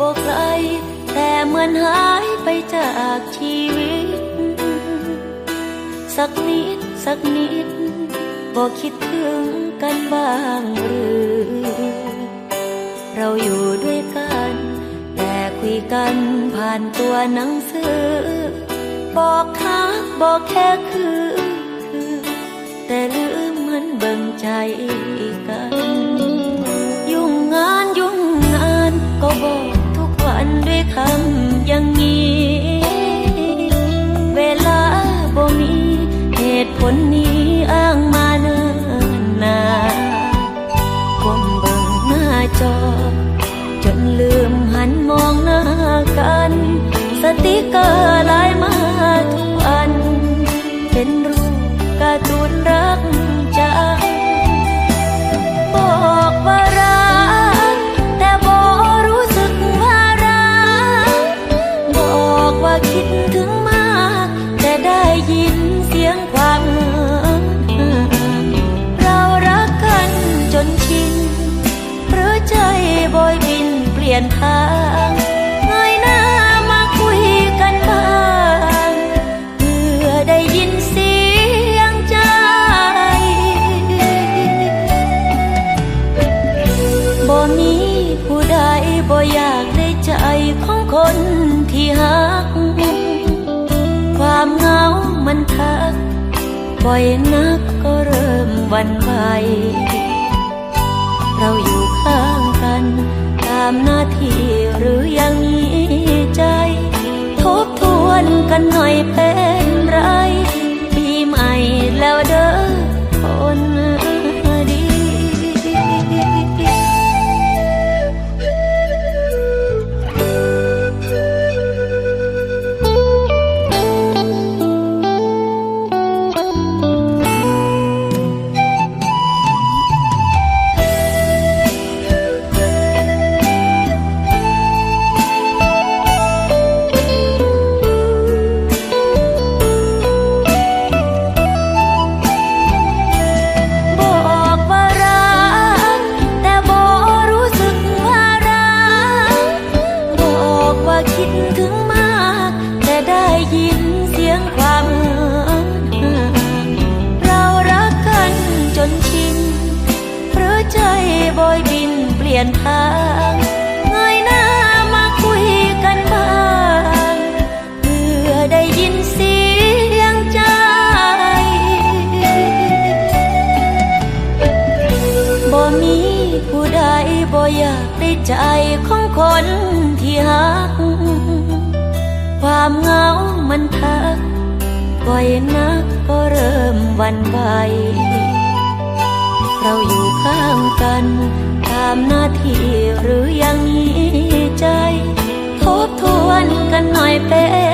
บอกใครแต่เหมือนหายไปจากชีวิต สักนิดสักนิดบอกคิดถึงกันบ้างหรือ เราอยู่ด้วยกัน แต่คุยกันผ่านตัวหนังสือ บอกคากบอกแค่คือแต่ลืมมันเบิ่งใจกัน บอกทุกวันด้วยคำอย่างนี้ เวลาบ่มีเหตุผลนี้อ้างมาเนิ่นนานก้มเบิ่งหน้าจอ จนลืมหันมองหน้ากัน สติกเกอร์ลน์มาทุกวันเป็นร ว่าคิดถึงมาก แต่ได้ยินเสียงความเหงเรารักกันจนชินหรือใจบอยบินเปลี่ยนทางเงยหน้ามาคุยกันบ้างเพื่อได้ยินเสียงใจ บ่มีผู้ใดบ่อยากได้ใจของคน ที่หัก ความเหงามันทักบ่อยนักก็เริ่มวันไหวเราอยู่ข้างกัน ตามหน้าที่หรือยังมีใจ ทบทวนกันหน่อยเป็นไร ปีใหม่แล้วเด้อ ยนทางเงยหน้ามาคุยกันบ้าง เพื่อได้ยินเสียงใจ บ่มีผู้ใดบ่อยากได้ใจของคนที่หัก ความเหงามันทักบ่อยนักก็เริ่มวันไหว เราอยู่ข้างกัน ตามหน้าที่หรือยังมีใจ ทบทวนกันหน่อยเป็น